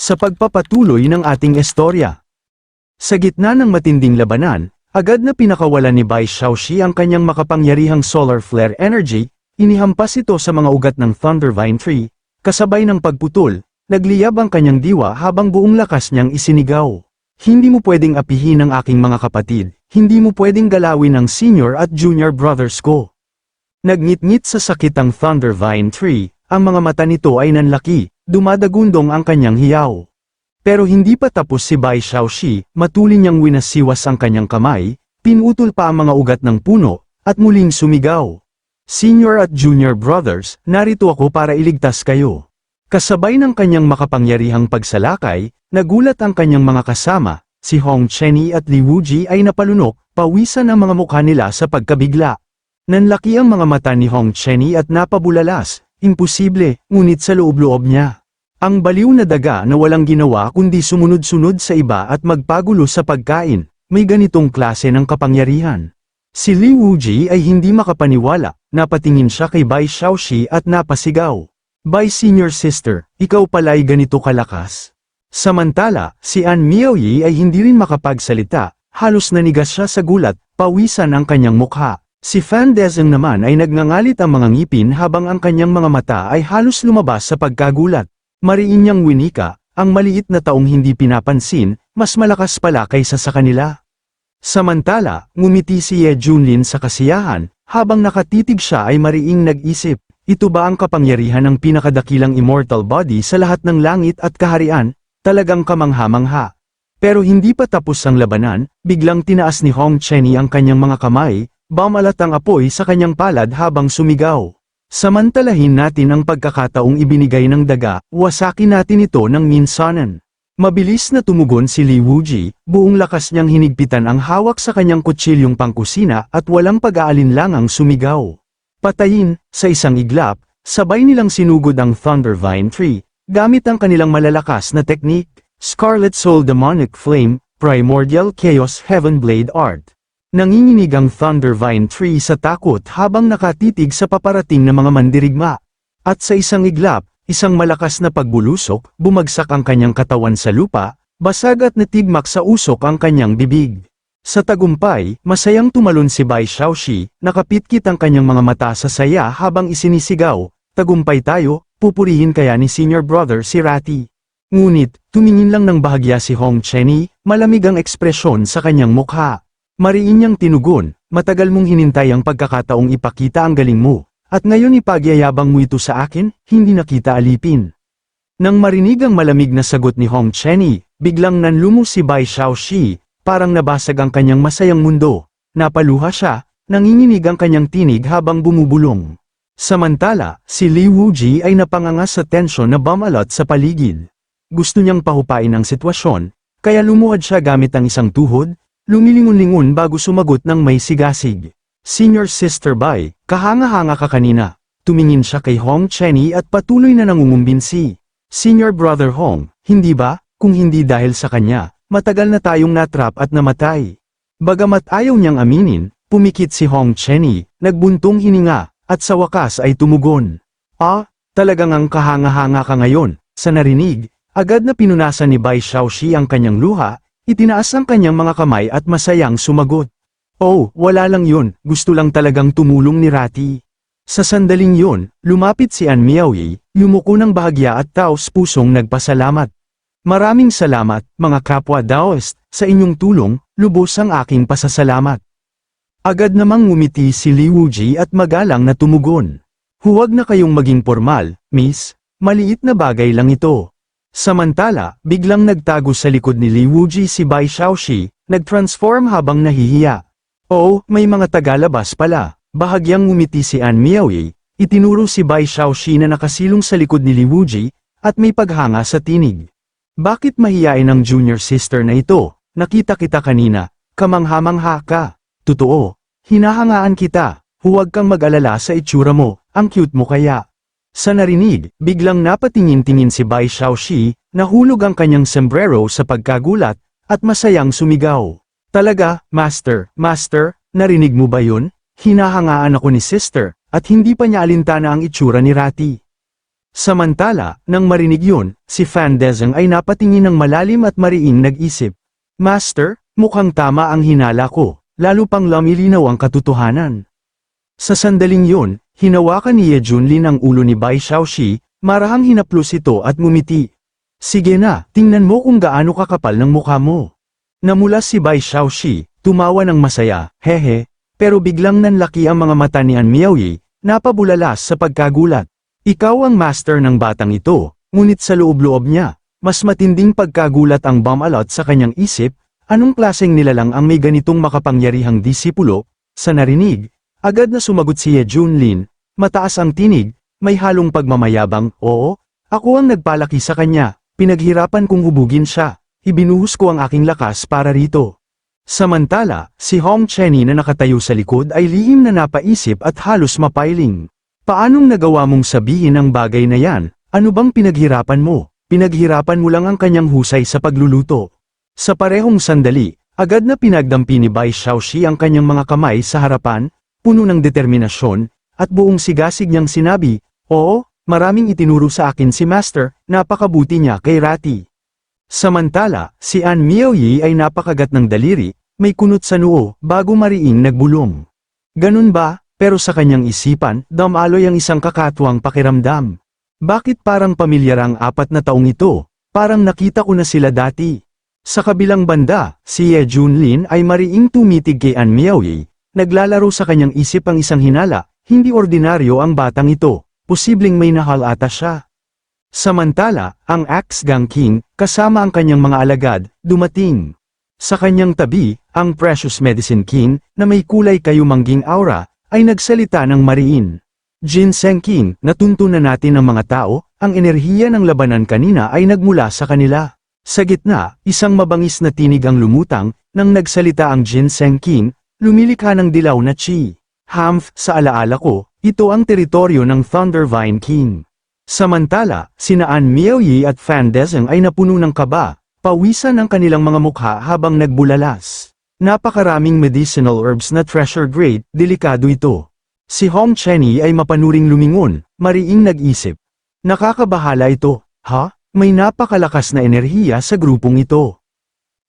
sa pagpapatuloy ng ating istorya. Sa gitna ng matinding labanan, agad na pinakawalan ni Bai Xiaoxi ang kanyang makapangyarihang solar flare energy, inihampas ito sa mga ugat ng Thundervine Tree, kasabay ng pagputol, nagliyab ang kanyang diwa habang buong lakas niyang isinigaw. Hindi mo pwedeng apihin ang aking mga kapatid, hindi mo pwedeng galawin ang senior at junior brothers ko. Nagngit-ngit sa sakit ang Thundervine Tree, ang mga mata nito ay nanlaki, dumadagundong ang kanyang hiyaw. Pero hindi pa tapos si Bai Xiaoxi, matuli niyang winasiwas ang kanyang kamay, pinutol pa ang mga ugat ng puno, at muling sumigaw. Senior at junior brothers, narito ako para iligtas kayo. Kasabay ng kanyang makapangyarihang pagsalakay, nagulat ang kanyang mga kasama, si Hong Chenny at Li Wuji ay napalunok, pawisan ang mga mukha nila sa pagkabigla. Nanlaki ang mga mata ni Hong Chenny at napabulalas, imposible, ngunit sa loob-loob niya. Ang baliw na daga na walang ginawa kundi sumunod-sunod sa iba at magpagulo sa pagkain, may ganitong klase ng kapangyarihan. Si Li Wuji ay hindi makapaniwala, napatingin siya kay Bai Xiaoxi at napasigaw. Bai senior sister, ikaw pala'y ganito kalakas. Samantala, si An Miaoyi ay hindi rin makapagsalita, halos nanigas siya sa gulat, pawisan ang kanyang mukha. Si Fan Dezeng naman ay nagngangalit ang mga ngipin habang ang kanyang mga mata ay halos lumabas sa pagkagulat. Mariin niyang winika, ang maliit na taong hindi pinapansin, mas malakas pala kaysa sa kanila. Samantala, ngumiti si Ye Junlin sa kasiyahan, habang nakatitig siya ay mariing nag-isip, ito ba ang kapangyarihan ng pinakadakilang immortal body sa lahat ng langit at kaharian, talagang kamangha-mangha. Pero hindi pa tapos ang labanan, biglang tinaas ni Hong Chenny ang kanyang mga kamay, bamalat ang apoy sa kanyang palad habang sumigaw. Samantalahin natin ang pagkakataong ibinigay ng daga, wasakin natin ito ng minsanan. Mabilis na tumugon si Li Wuji, buong lakas niyang hinigpitan ang hawak sa kanyang kutsilyong pangkusina at walang pag-aalinlangang sumigaw. Patayin, sa isang iglap, sabay nilang sinugod ang Thundervine Tree, gamit ang kanilang malalakas na teknik, Scarlet Soul Demonic Flame, Primordial Chaos Heaven Blade Art. Nanginginig ang Thundervine Tree sa takot habang nakatitig sa paparating na mga mandirigma. At sa isang iglap, isang malakas na pagbulusok, bumagsak ang kanyang katawan sa lupa, basag at natigmak sa usok ang kanyang bibig. Sa tagumpay, masayang tumalon si Bai Xiaoxi, nakapitkit ang kanyang mga mata sa saya habang isinisigaw, tagumpay tayo, pupurihin kaya ni senior brother si Rati. Ngunit, tumingin lang ng bahagya si Hong Chenny, malamig ang ekspresyon sa kanyang mukha. Mariin niyang tinugon, matagal mong hinintay ang pagkakataong ipakita ang galing mo, at ngayon ipagyayabang mo ito sa akin, hindi nakita alipin. Nang marinig ang malamig na sagot ni Hong Chenny, biglang nanlumo si Bai Xiaoxi, parang nabasag ang kanyang masayang mundo. Napaluha siya, nanginginig ang kanyang tinig habang bumubulong. Samantala, si Li Wuji ay napangangas sa tensyon na bumalot sa paligid. Gusto niyang pahupain ang sitwasyon, kaya lumuhad siya gamit ang isang tuhod, lumilingon-lingon bago sumagot ng may sigasig. Senior Sister Bai, kahanga-hanga ka kanina. Tumingin siya kay Hong Chenny at patuloy na nangungumbinsi. Senior Brother Hong, hindi ba, kung hindi dahil sa kanya, matagal na tayong natrap at namatay. Bagamat ayaw niyang aminin, pumikit si Hong Chenny, nagbuntong hininga, at sa wakas ay tumugon. Ah, talagang ang kahanga-hanga ka ngayon, sa narinig, agad na pinunasan ni Bai Xiaoxi ang kanyang luha, itinaas ang kanyang mga kamay at masayang sumagot. Oh, wala lang yun, gusto lang talagang tumulong ni Rati. Sa sandaling yun, lumapit si An Miaoyi, yumuko ng bahagya at taos pusong nagpasalamat. Maraming salamat, mga kapwa Daoist, sa inyong tulong, lubos ang aking pasasalamat. Agad namang ngumiti si Li Wuji at magalang na tumugon. Huwag na kayong maging formal, miss, maliit na bagay lang ito. Samantala, biglang nagtago sa likod ni Li Wuji si Bai Xiaoxi, nag-transform habang nahihiya. Oo, may mga tagalabas pala. Bahagyang ngumiti si An Miaoyi, itinuro si Bai Xiaoxi na nakasilong sa likod ni Li Wuji, at may paghanga sa tinig. Bakit mahiyain ang junior sister na ito? Nakita kita kanina, kamangha-mangha ka. Totoo, hinahangaan kita, huwag kang mag-alala sa itsura mo, ang cute mo kaya. Sa narinig, biglang napatingin-tingin si Bai Xiaoxi, nahulog ang kanyang sombrero sa pagkagulat, at masayang sumigaw. Talaga, master, master, narinig mo ba yun? Hinahangaan ako ni sister, at hindi pa niya alintana ang itsura ni Rati. Samantala, nang marinig yun, si Fan Dezeng ay napatingin ng malalim at mariing nag-isip. Master, mukhang tama ang hinala ko, lalo pang lamilinaw ang katotohanan. Sa sandaling yun, hinawakan ni Ye Junlin ang ulo ni Bai Xiaoxi, marahang hinaplos ito at ngumiti. Sige na, tingnan mo kung gaano kakapal ng mukha mo. Namula si Bai Xiaoxi, tumawa ng masaya, hehe, pero biglang nanlaki ang mga mata ni An Miaoyi, napabulalas sa pagkagulat. Ikaw ang master ng batang ito, ngunit sa loob-loob niya, mas matinding pagkagulat ang bumalot sa kanyang isip, anong klaseng nilalang ang may ganitong makapangyarihang disipulo, sa narinig, agad na sumagot si Ye Junlin, mataas ang tinig, may halong pagmamayabang, oo, ako ang nagpalaki sa kanya, pinaghirapan kong hubugin siya, ibinuhos ko ang aking lakas para rito. Samantala, si Hong Chenny na nakatayo sa likod ay lihim na napaisip at halos mapailing. Paanong nagawa mong sabihin ang bagay na yan? Ano bang pinaghirapan mo? Pinaghirapan mo lang ang kanyang husay sa pagluluto. Sa parehong sandali, agad na pinagdampi ni Bai Xiaoxi ang kanyang mga kamay sa harapan, puno ng determinasyon, at buong sigasig niyang sinabi, Oo, maraming itinuro sa akin si Master, napakabuti niya kay Rati. Samantala, si An Miaoyi ay napakagat ng daliri, may kunot sa noo, bago mariing nagbulong. Ganun ba, pero sa kanyang isipan, damaloy ang isang kakatuwang pakiramdam. Bakit parang pamilyar ang apat na taong ito? Parang nakita ko na sila dati. Sa kabilang banda, si Ye Junlin ay mariing tumitig kay An Miaoyi, naglalaro sa kanyang isip ang isang hinala, hindi ordinaryo ang batang ito, posibleng may nahal ata siya. Samantala, ang Axe Gang King, kasama ang kanyang mga alagad, dumating. Sa kanyang tabi, ang Precious Medicine King, na may kulay kayumangging aura, ay nagsalita ng mariin. Ginseng King, natuntunan natin ng mga tao, ang enerhiya ng labanan kanina ay nagmula sa kanila. Sa gitna, isang mabangis na tinig ang lumutang, nang nagsalita ang Ginseng King, lumilikha ng dilaw na chi. Hamph, sa alaala ko, ito ang teritoryo ng Thundervine King. Samantala, sina An Miaoyi at Fan Dezeng ay napuno ng kaba, pawisan ang kanilang mga mukha habang nagbulalas. Napakaraming medicinal herbs na treasure grade, delikado ito. Si Hong Chenny ay mapanuring lumingon, mariing nag-isip. Nakakabahala ito, ha? May napakalakas na enerhiya sa grupong ito.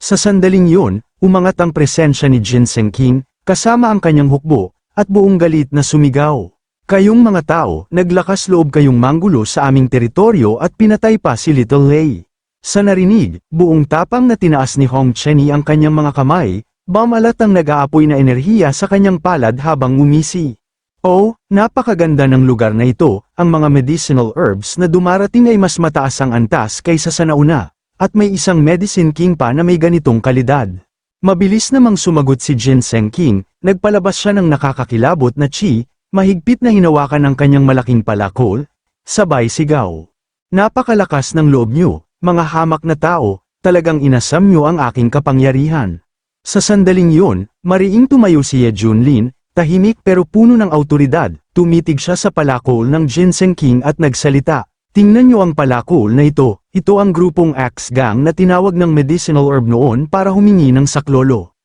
Sa sandaling yun, umangat ang presensya ni Ginseng King, kasama ang kanyang hukbo, at buong galit na sumigaw. Kayong mga tao, naglakas loob kayong manggulo sa aming teritoryo at pinatay pa si Little Lei. Sa narinig, buong tapang na tinaas ni Hong Chenny ang kanyang mga kamay, Bamalat ang nag-aapoy na enerhiya sa kanyang palad habang umisi. Oh, napakaganda ng lugar na ito, ang mga medicinal herbs na dumarating ay mas mataas ang antas kaysa sa nauna, at may isang medicine king pa na may ganitong kalidad. Mabilis namang sumagot si Ginseng King, nagpalabas siya ng nakakakilabot na chi, mahigpit na hinawakan ang kanyang malaking palakol, sabay sigaw. Napakalakas ng loob niyo, mga hamak na tao, talagang inasam niyo ang aking kapangyarihan. Sa sandaling yun, mariing tumayo si Ye Junlin, tahimik pero puno ng autoridad, tumitig siya sa palakol ng Ginseng King at nagsalita. Tingnan niyo ang palakol na ito, ito ang grupong Axe Gang na tinawag ng medicinal herb noon para humingi ng saklolo.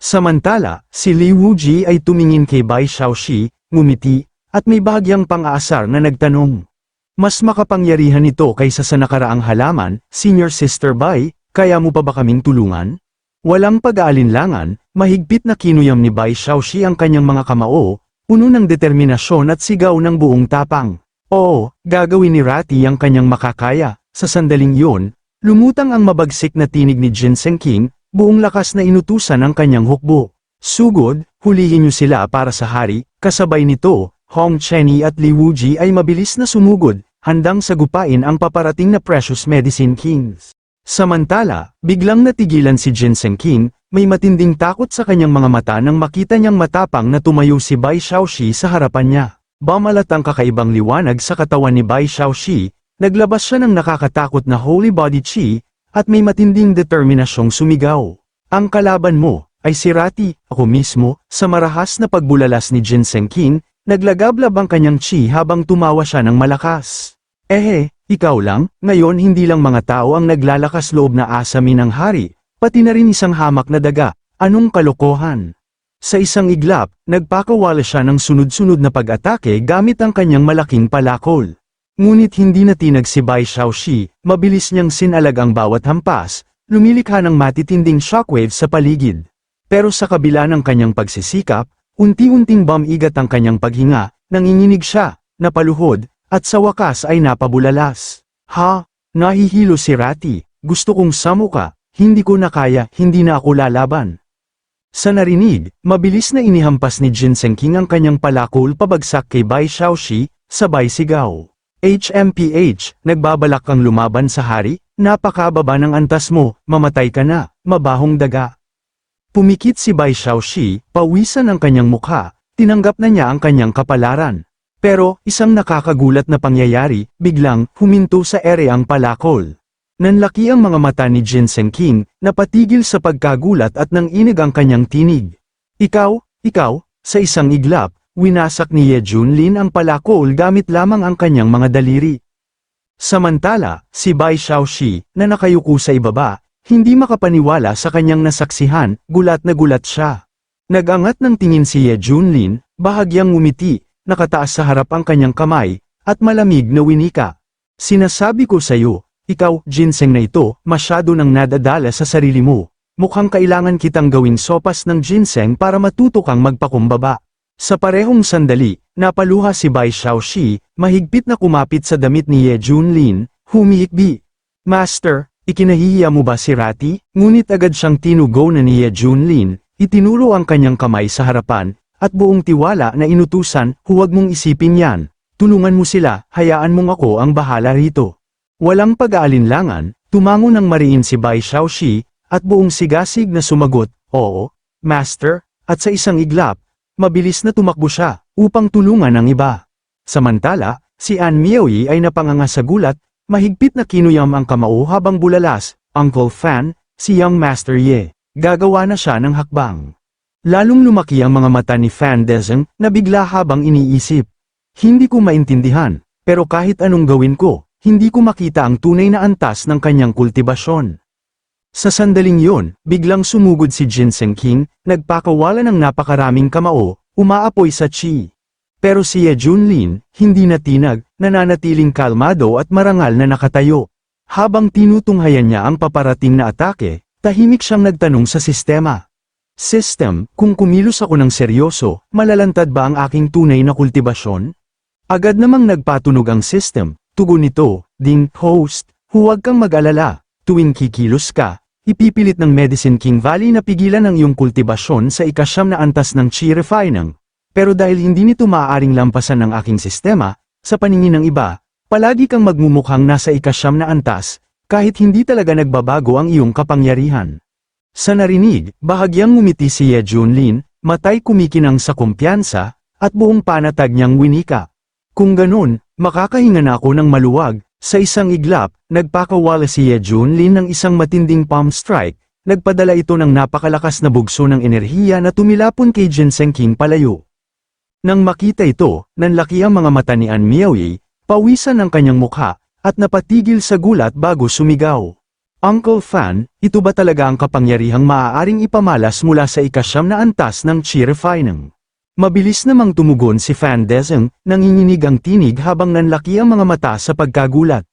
Samantala, si Li Wuji ay tumingin kay Bai Xiaoxi, ngumiti, at may bahagyang pang-aasar na nagtanong. Mas makapangyarihan ito kaysa sa nakaraang halaman, Senior Sister Bai, kaya mo pa ba kaming tulungan? Walang pag-aalinlangan, mahigpit na kinuyam ni Bai Xiaoxi ang kanyang mga kamao, puno ng determinasyon at sigaw ng buong tapang. Oo, gagawin ni Rati ang kanyang makakaya, sa sandaling yun, lumutang ang mabagsik na tinig ni Ginseng King, buong lakas na inutusan ang kanyang hukbo. Sugod, hulihin niyo sila para sa hari, kasabay nito, Hong Chenny at Li Wuji ay mabilis na sumugod, handang sagupain ang paparating na Precious Medicine Kings. Samantala, biglang natigilan si Ginseng King, may matinding takot sa kanyang mga mata nang makita niyang matapang na tumayo si Bai Xiaoxi sa harapan niya. Bamalat ang kakaibang liwanag sa katawan ni Bai Xiaoxi, naglabas siya ng nakakatakot na holy body chi, at may matinding determinasyong sumigaw. Ang kalaban mo, ay si Rati, ako mismo, sa marahas na pagbulalas ni Ginseng King, naglagablab ang kanyang chi habang tumawa siya ng malakas. Ehe, ikaw lang, ngayon hindi lang mga tao ang naglalakas loob na asamin ng hari, pati na rin isang hamak na daga, anong kalokohan? Sa isang iglap, nagpakawala siya ng sunod-sunod na pag-atake gamit ang kanyang malaking palakol. Ngunit hindi natinag si Bai Xiaoxi, mabilis niyang sinalag ang bawat hampas, lumilikha ng matitinding shockwave sa paligid. Pero sa kabila ng kanyang pagsisikap, unti-unting bumigat ang kanyang paghinga, nanginginig siya, napaluhod, at sa wakas ay napabulalas. Ha? Nahihilo si Rati, gusto kong samuka, hindi ko na kaya, hindi na ako lalaban. Sa narinig, mabilis na inihampas ni Jin King ang kanyang palakol pabagsak kay Bai Xiaoxi, sabay sigaw. HMPH, nagbabalak kang lumaban sa hari, napakababa ng antas mo, mamatay ka na, mabahong daga. Pumikit si Bai Xiaoxi, pawisan ang kanyang mukha, tinanggap na niya ang kanyang kapalaran. Pero, isang nakakagulat na pangyayari, biglang, huminto sa ere ang palakol. Nanlaki ang mga mata ni Ginseng King, napatigil sa pagkagulat at nanginig ang kanyang tinig. Ikaw, ikaw, sa isang iglap, winasak ni Ye Junlin ang palakol gamit lamang ang kanyang mga daliri. Samantala, si Bai Xiaoxi, na nakayuko sa ibaba, hindi makapaniwala sa kanyang nasaksihan, gulat na gulat siya. Nagangat ng tingin si Ye Junlin, bahagyang ngumiti, nakataas sa harap ang kanyang kamay, at malamig na winika. Sinasabi ko sa iyo, ikaw, ginseng na ito, masyado nang nadadala sa sarili mo. Mukhang kailangan kitang gawing sopas ng ginseng para matuto kang magpakumbaba. Sa parehong sandali, napaluha si Bai Xiaoxi, mahigpit na kumapit sa damit ni Ye Junlin, humiikbi. Master, ikinahihiya mo ba si Rati? Ngunit agad siyang tinugo na ni Ye Junlin, itinuro ang kanyang kamay sa harapan, at buong tiwala na inutusan, huwag mong isipin yan. Tulungan mo sila, hayaan mong ako ang bahala rito. Walang pag-aalinlangan, tumango ng mariin si Bai Xiaoxi, at buong sigasig na sumagot, Oo, Master, at sa isang iglap, mabilis na tumakbo siya, upang tulungan ang iba. Samantala, si An Miaoyi ay napanganga sa gulat, mahigpit na kinuyam ang kamao habang bulalas, Uncle Fan, si Young Master Ye, gagawa na siya ng hakbang. Lalong lumaki ang mga mata ni Fan Dezeng, na bigla habang iniisip. Hindi ko maintindihan, pero kahit anong gawin ko, hindi ko makita ang tunay na antas ng kanyang kultibasyon. Sa sandaling yon, biglang sumugod si Ginseng King, nagpakawala ng napakaraming kamao, umaapoy sa chi. Pero si Ye Junlin, hindi natinag, nananatiling kalmado at marangal na nakatayo. Habang tinutunghayan niya ang paparating na atake, tahimik siyang nagtanong sa sistema. System, kung kumilos ako ng seryoso, malalantad ba ang aking tunay na kultibasyon? Agad namang nagpatunog ang system, tugon nito, ding, host, huwag kang mag-alala, tuwing kikilos ka, Ipipilit ng Medicine King Valley na pigilan ang iyong kultibasyon sa ikasyam na antas ng chi refinang. Pero dahil hindi nito maaaring lampasan ng aking sistema, sa paningin ng iba, palagi kang magmumukhang nasa ikasyam na antas, kahit hindi talaga nagbabago ang iyong kapangyarihan. Sa narinig, bahagyang ngumiti si Ye Junlin, matay kumikinang sa kumpiyansa, at buong panatag niyang winika. Kung ganun, makakahinga na ako ng maluwag, sa isang iglap, nagpakawala si Ye Junlin ng isang matinding palm strike, nagpadala ito ng napakalakas na bugso ng enerhiya na tumilapon kay Ginseng King palayo. Nang makita ito, nanlaki ang mga mata ni An Miaoyi, pawisan ang kanyang mukha, at napatigil sa gulat bago sumigaw. Uncle Fan, ito ba talaga ang kapangyarihang maaaring ipamalas mula sa ikasyam na antas ng Chi Refinang? Mabilis namang tumugon si Fan Dezeng, nanginginig ang tinig habang nanlaki ang mga mata sa pagkagulat.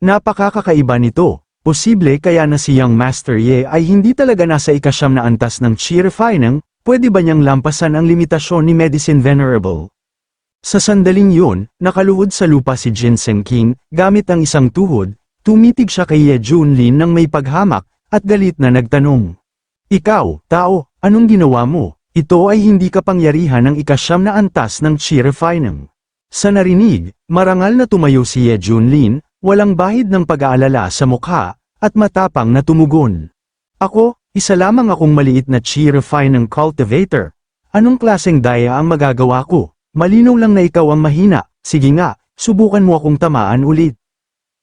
Napakakakaiba nito, posible kaya na si Young Master Ye ay hindi talaga nasa ikasyam na antas ng Chi Refinang, pwede ba niyang lampasan ang limitasyon ni Medicine Venerable? Sa sandaling yun, nakaluhod sa lupa si Ginseng King, gamit ang isang tuhod, tumitig siya kay Ye Junlin ng may paghamak, at galit na nagtanong. Ikaw, tao, anong ginawa mo? Ito ay hindi kapangyarihan ng ikasyam na antas ng Chi Refinang. Sa narinig, marangal na tumayo si Ye Junlin, walang bahid ng pag-aalala sa mukha, at matapang na tumugon. Ako, isa lamang akong maliit na Chi Refinang cultivator. Anong klaseng daya ang magagawa ko? Malinaw lang na ikaw ang mahina, sige nga, subukan mo akong tamaan ulit.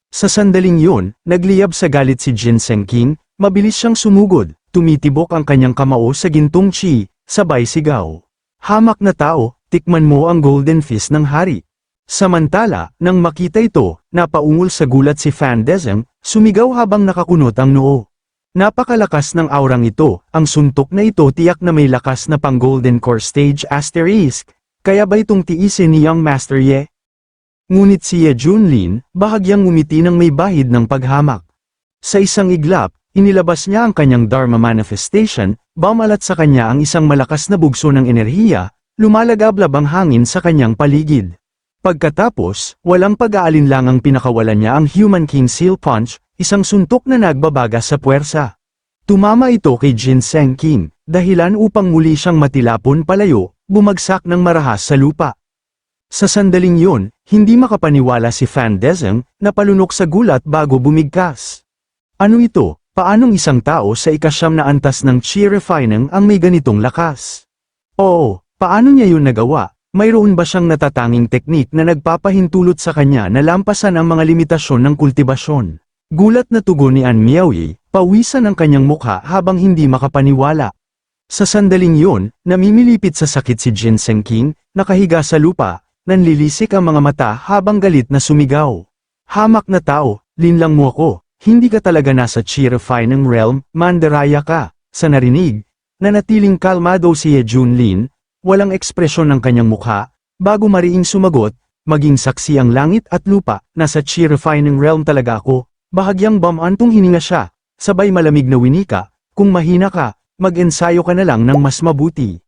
Sa sandaling yun, nagliyab sa galit si Ginseng King, mabilis siyang sumugod, tumitibok ang kanyang kamao sa gintong chi, Sabay sigaw. Hamak na tao, tikman mo ang golden fist ng hari. Samantala, nang makita ito, napaungol sa gulat si Fan Dezem, sumigaw habang nakakunot ang noo. Napakalakas ng aurang ito, ang suntok na ito tiyak na may lakas na pang Golden Core Stage asterisk, kaya ba itong tiisin ni Young Master Ye? Ngunit si Ye Junlin, bahagyang ngumiti ng may bahid ng paghamak. Sa isang iglap, inilabas niya ang kanyang Dharma Manifestation, bamalat sa kanya ang isang malakas na bugso ng enerhiya, lumalagablab ang hangin sa kanyang paligid. Pagkatapos, walang pag-aalinlangang pinakawalan niya ang Human King Seal Punch, isang suntok na nagbabaga sa puwersa. Tumama ito kay Ginseng King, dahilan upang muli siyang matilapon palayo, bumagsak ng marahas sa lupa. Sa sandaling yun, hindi makapaniwala si Fan Dezeng, na palunok sa gulat bago bumigkas. Ano ito? Paanong isang tao sa ikasyam na antas ng chi refining ang may ganitong lakas? Oo, paano niya yun nagawa? Mayroon ba siyang natatanging teknik na nagpapahintulot sa kanya na lampasan ang mga limitasyon ng kultibasyon? Gulat na tugon ni An Miaoyi, pawisan ang kanyang mukha habang hindi makapaniwala. Sa sandaling yun, namimilipit sa sakit si Ginseng King, nakahiga sa lupa, nanlilisik ang mga mata habang galit na sumigaw. Hamak na tao, linlang mo ako, hindi ka talaga nasa chi refining realm, mandaraya ka. Sa narinig, nanatiling kalmado si Ye Junlin, walang ekspresyon ng kanyang mukha, bago mariing sumagot, maging saksi ang langit at lupa, nasa chi refining realm talaga ako, bahagyang bamantong hininga siya, sabay malamig na winika, kung mahina ka, mag-ensayo ka na lang ng mas mabuti.